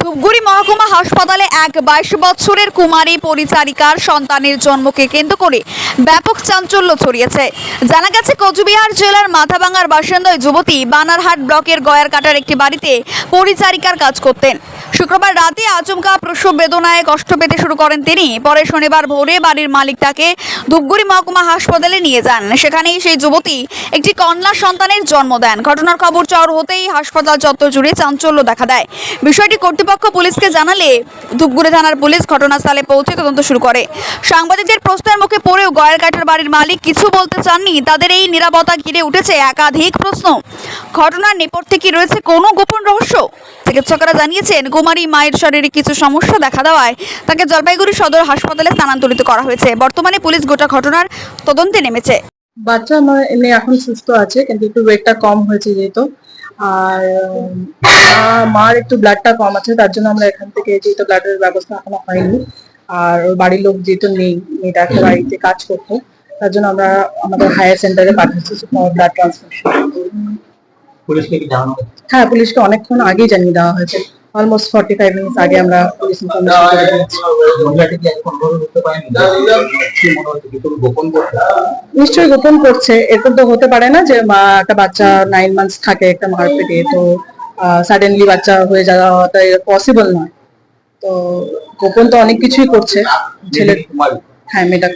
ধূপগুড়ি মহকুমা হাসপাতালে এক বাইশ বছরের কুমারী পরিচারিকার সন্তানের জন্মকে কেন্দ্র করে ব্যাপক চাঞ্চল্য ছড়িয়েছে। জানা গেছে, কোচবিহার জেলার মাথাভাঙার বাসিন্দা যুবতী বানারহাট ব্লকের গয়ারকাটার একটি বাড়িতে পরিচারিকার কাজ করতেন। শুক্রবার রাতে আচমকা প্রসব বেদনায় কষ্ট পেতে শুরু করেন তিনি। পরে শনিবার ভোরে বাড়ির মালিক তাকে ধূপগুড়ি মহকুমা হাসপাতালে নিয়ে যান। সেখানেই সেই যুবতী একটি কন্যা সন্তানের জন্ম দেন। ঘটনার খবর চর হতেই হাসপাতাল চত্বর জুড়ে চাঞ্চল্য দেখা দেয়। বিষয়টি কর্তৃপক্ষ পুলিশকে জানালে ধূপগুড়ি থানার পুলিশ ঘটনাস্থলে পৌঁছে তদন্ত শুরু করে। সাংবাদিকদের প্রশ্নের মুখে পড়েও গয়েরকাটার বাড়ির মালিক কিছু বলতে চাননি। তাদের এই নিরাপত্তা ঘিরে উঠেছে একাধিক প্রশ্ন। ঘটনার নেপথ্যে কি রয়েছে কোনো গোপন রহস্য? চিকিৎসকরা জানিয়েছেন, কুমারী মায়ের শরীরে কিছু সমস্যা দেখা দেওয়ায় তাকে জলপাইগুড়ি সদর হাসপাতালে স্থানান্তরিত করা হয়েছে। বর্তমানে পুলিশ গোটা ঘটনার তদন্তে নেমেছে। বাচ্চা আমার এমনি এখন সুস্থ আছে, কিন্তু একটু ওয়েটটা কম হয়েছে যেহেতু। আর মার একটু ব্লাডটা কম আছে, তার জন্য আমরা এখান থেকে যেহেতু ব্লাডের ব্যবস্থা এখনও হয়নি। আর ওর বাড়ির লোক যেহেতু নেই মেয়েটা একটা বাড়িতে কাজ করতো, তার জন্য আমরা আমাদের হায়ার সেন্টারে পাঠাচ্ছি ব্লাড ট্রান্সফিউশন পুলিশকে কি জানানো হয়েছে? হ্যাঁ পুলিশকে অনেকক্ষণ আগেই জানিয়ে দেওয়া হয়েছে। অলমোস্ট ফর্টি ফাইভ মিনিটস আগে আমরা পুলিশ নিশ্চয়ই গোপন করছে। এরকম তো হতে পারে না যে মা একটা বাচ্চা নাইন মান্থস থাকে একটা মার পেটে। তো সাডেনলি বাচ্চা হয়ে যাওয়াটা পসিবল নয়। তো গোপন তো অনেক কিছুই করছে। ছেলে হ্যাঁ মেয়েটা